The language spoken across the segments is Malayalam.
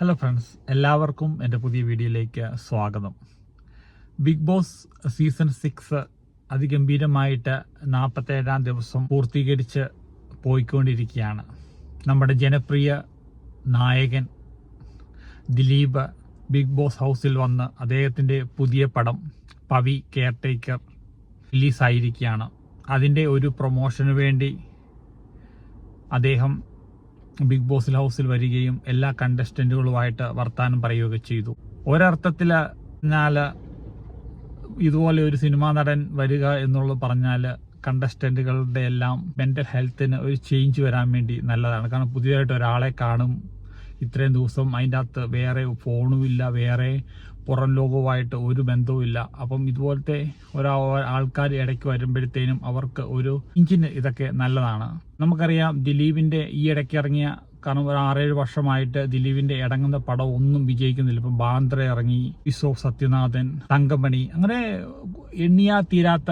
ഹലോ ഫ്രണ്ട്സ് എല്ലാവർക്കും എന്റെ പുതിയ വീഡിയോയിലേക്ക് സ്വാഗതം. ബിഗ് ബോസ് സീസൺ സിക്സ് അതിഗംഭീരമായിട്ട് നാൽപ്പത്തേഴാം ദിവസം പൂർത്തീകരിച്ച് പോയിക്കൊണ്ടിരിക്കുകയാണ്. നമ്മുടെ ജനപ്രിയ നായകൻ ദിലീപ് ബിഗ് ബോസ് ഹൗസിൽ വന്ന് അദ്ദേഹത്തിന്റെ പുതിയ പടം പവി കെയർടേക്കർ റിലീസായിരിക്കുകയാണ്. അതിന്റെ ഒരു പ്രൊമോഷന് വേണ്ടി അദ്ദേഹം ബിഗ് ബോസിൽ ഹൗസിൽ വരികയും എല്ലാ കണ്ടസ്റ്റന്റുകളുമായിട്ട് വർത്താനം പറയുകയൊക്കെ ചെയ്തു. ഒരർത്ഥത്തിൽ പറഞ്ഞാൽ ഇതുപോലെ ഒരു സിനിമാ നടൻ വരിക എന്നുള്ളത് പറഞ്ഞാൽ കണ്ടസ്റ്റന്റുകളുടെ എല്ലാം മെന്റൽ ഹെൽത്തിന് ഒരു ചേഞ്ച് വരാൻ വേണ്ടി നല്ലതാണ്. കാരണം പുതിയതായിട്ട് ഒരാളെ കാണും ഇത്രയും ദിവസം അതിന്റെ അകത്ത് വേറെ ഫോണുമില്ല വേറെ പുറം ലോകവുമായിട്ട് ഒരു ബന്ധവുമില്ല. അപ്പം ഇതുപോലത്തെ ഒരാ ആൾക്കാർ ഇടയ്ക്ക് വരുമ്പോഴത്തേനും അവർക്ക് ഒരു ഇഞ്ചിന് ഇതൊക്കെ നല്ലതാണ്. നമുക്കറിയാം ദിലീപിന്റെ ഈ ഇടയ്ക്ക് ഇറങ്ങിയ കാരണം ഒരു ആറേഴ് വർഷമായിട്ട് ദിലീപിന്റെ ഇടങ്ങുന്ന പടം ഒന്നും വിജയിക്കുന്നില്ല. ഇപ്പം ബാന്ദ്ര ഇറങ്ങി വിസോ സത്യനാഥൻ തങ്കമണി അങ്ങനെ എണ്ണിയാ തീരാത്ത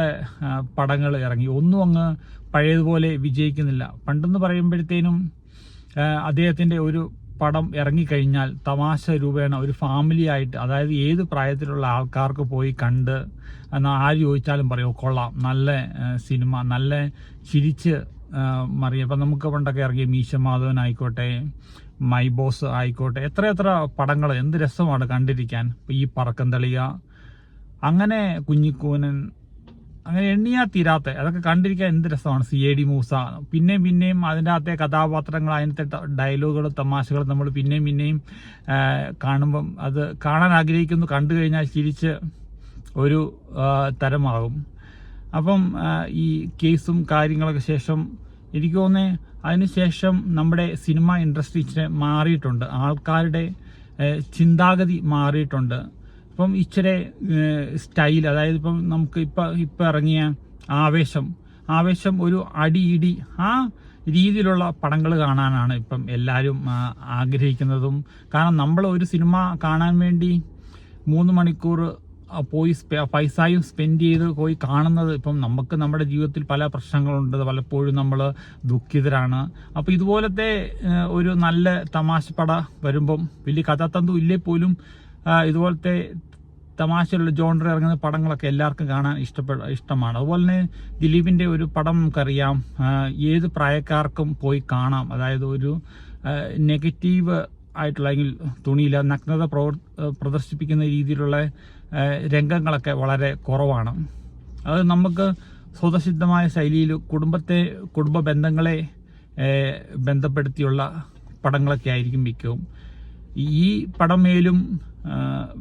പടങ്ങൾ ഇറങ്ങി. ഒന്നും അങ്ങ് പഴയതുപോലെ വിജയിക്കുന്നില്ല. പണ്ടെന്ന് പറയുമ്പോഴത്തേനും അദ്ദേഹത്തിന്റെ ഒരു പടം ഇറങ്ങിക്കഴിഞ്ഞാൽ തമാശ രൂപേണ ഒരു ഫാമിലി ആയിട്ട് അതായത് ഏത് പ്രായത്തിലുള്ള ആൾക്കാർക്ക് പോയി കണ്ട് എന്നാൽ ആര് ചോദിച്ചാലും പറയും കൊള്ളാം നല്ല സിനിമ നല്ല ചിരിച്ച് മറിയ. അപ്പം നമുക്ക് പണ്ടൊക്കെ ഇറങ്ങിയ മീശ മാധവൻ ആയിക്കോട്ടെ മൈ ബോസ് ആയിക്കോട്ടെ എത്ര എത്ര പടങ്ങൾ എന്ത് രസമാണ് കണ്ടിരിക്കാൻ. ഈ പറക്കം തളിക അങ്ങനെ കുഞ്ഞിക്കൂനൻ അങ്ങനെ എണ്ണിയാ തീരാത്ത. അതൊക്കെ കണ്ടിരിക്കാൻ എന്ത് രസമാണ് സി എ ഡി മൂസ. പിന്നെയും പിന്നെയും അതിന്റെ അകത്തെ കഥാപാത്രങ്ങൾ അതിനകത്തെ ഡയലോഗുകൾ തമാശകൾ നമ്മൾ പിന്നെയും പിന്നെയും കാണുമ്പം അത് കാണാൻ ആഗ്രഹിക്കുന്നു. കണ്ടു കഴിഞ്ഞാൽ ചിരിച്ച് ഒരു തരമാകും. അപ്പം ഈ കേസും കാര്യങ്ങളൊക്കെ ശേഷം എനിക്ക് തോന്നേ അതിനുശേഷം നമ്മുടെ സിനിമ ഇൻഡസ്ട്രി മാറിയിട്ടുണ്ട്. ആൾക്കാരുടെ ചിന്താഗതി മാറിയിട്ടുണ്ട്. ഇപ്പം ഇച്ചിരി സ്റ്റൈൽ അതായത് ഇപ്പം നമുക്ക് ഇപ്പം ഇപ്പം ഇറങ്ങിയ ആവേശം ആവേശം ഒരു അടി ഇടി ആ രീതിയിലുള്ള പടങ്ങൾ കാണാനാണ് ഇപ്പം എല്ലാവരും ആഗ്രഹിക്കുന്നതും. കാരണം നമ്മൾ ഒരു സിനിമ കാണാൻ വേണ്ടി മൂന്ന് മണിക്കൂർ പോയി പൈസയും സ്പെൻഡ് ചെയ്ത് പോയി കാണുന്നത് ഇപ്പം നമുക്ക് നമ്മുടെ ജീവിതത്തിൽ പല പ്രശ്നങ്ങളുണ്ട്. പലപ്പോഴും നമ്മൾ ദുഃഖിതരാണ്. അപ്പോൾ ഇതുപോലത്തെ ഒരു നല്ല തമാശപ്പട വരുമ്പം വലിയ കഥാതന്തു ഇല്ലേ പോലും ഇതുപോലത്തെ തമാശയുള്ള ജോണ്ടർ ഇറങ്ങുന്ന പടങ്ങളൊക്കെ എല്ലാവർക്കും കാണാൻ ഇഷ്ടപ്പെട്ട ഇഷ്ടമാണ്. അതുപോലെ തന്നെ ദിലീപിന്റെ ഒരു പടം നമുക്കറിയാം. ഏത് പ്രായക്കാർക്കും പോയി കാണാം. അതായത് ഒരു നെഗറ്റീവ് ആയിട്ടുള്ള അല്ലെങ്കിൽ തുണിയില്ല നഗ്നത പ്രവർ പ്രദർശിപ്പിക്കുന്ന രീതിയിലുള്ള രംഗങ്ങളൊക്കെ വളരെ കുറവാണ്. അത് നമുക്ക് സ്വതസിദ്ധമായ ശൈലിയിൽ കുടുംബത്തെ കുടുംബ ബന്ധങ്ങളെ ബന്ധപ്പെടുത്തിയുള്ള പടങ്ങളൊക്കെ ആയിരിക്കും മിക്കവും. ഈ പടം മേലും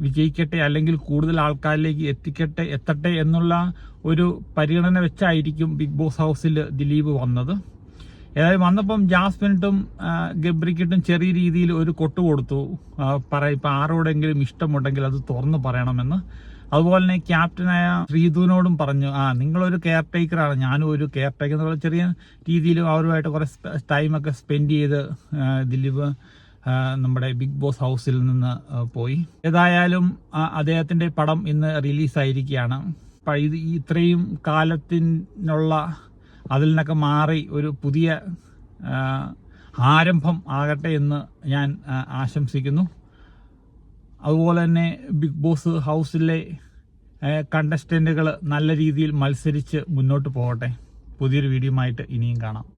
വിജയിക്കട്ടെ അല്ലെങ്കിൽ കൂടുതൽ ആൾക്കാരിലേക്ക് എത്തിക്കട്ടെ എത്തട്ടെ എന്നുള്ള ഒരു പരിഗണന വെച്ചായിരിക്കും ബിഗ് ബോസ് ഹൗസിൽ ദിലീപ് വന്നത്. ഏതായാലും വന്നപ്പം ജാസ്മിനിട്ടും ഗബ്രിക്കിട്ടും ചെറിയ രീതിയിൽ ഒരു കൊട്ടു കൊടുത്തു. പറ ഇപ്പം ആരോടെങ്കിലും ഇഷ്ടമുണ്ടെങ്കിൽ അത് തുറന്ന് പറയണമെന്ന്. അതുപോലെ തന്നെ ക്യാപ്റ്റനായ ശ്രീധുവിനോടും പറഞ്ഞു ആ നിങ്ങളൊരു കെയർ ടേക്കറാണ് ഞാനും ഒരു കെയർ ടേക്കർ എന്നുള്ള ചെറിയ രീതിയിൽ അവരുമായിട്ട് കുറേ ടൈമൊക്കെ സ്പെൻഡ് ചെയ്ത് ദിലീപ് നമ്മുടെ ബിഗ് ബോസ് ഹൗസിൽ നിന്ന് പോയി. ഏതായാലും അദ്ദേഹത്തിന്റെ പടം ഇന്ന് റിലീസായിരിക്കുകയാണ്. ഇത് ഇത്രയും കാലത്തിനുള്ള അതിൽ നിന്നൊക്കെ മാറി ഒരു പുതിയ ആരംഭം ആകട്ടെ എന്ന് ഞാൻ ആശംസിക്കുന്നു. അതുപോലെ തന്നെ ബിഗ് ബോസ് ഹൗസിലെ കണ്ടസ്റ്റന്റുകൾ നല്ല രീതിയിൽ മത്സരിച്ച് മുന്നോട്ട് പോകട്ടെ. പുതിയൊരു വീഡിയോ ആയിട്ട് ഇനിയും കാണാം.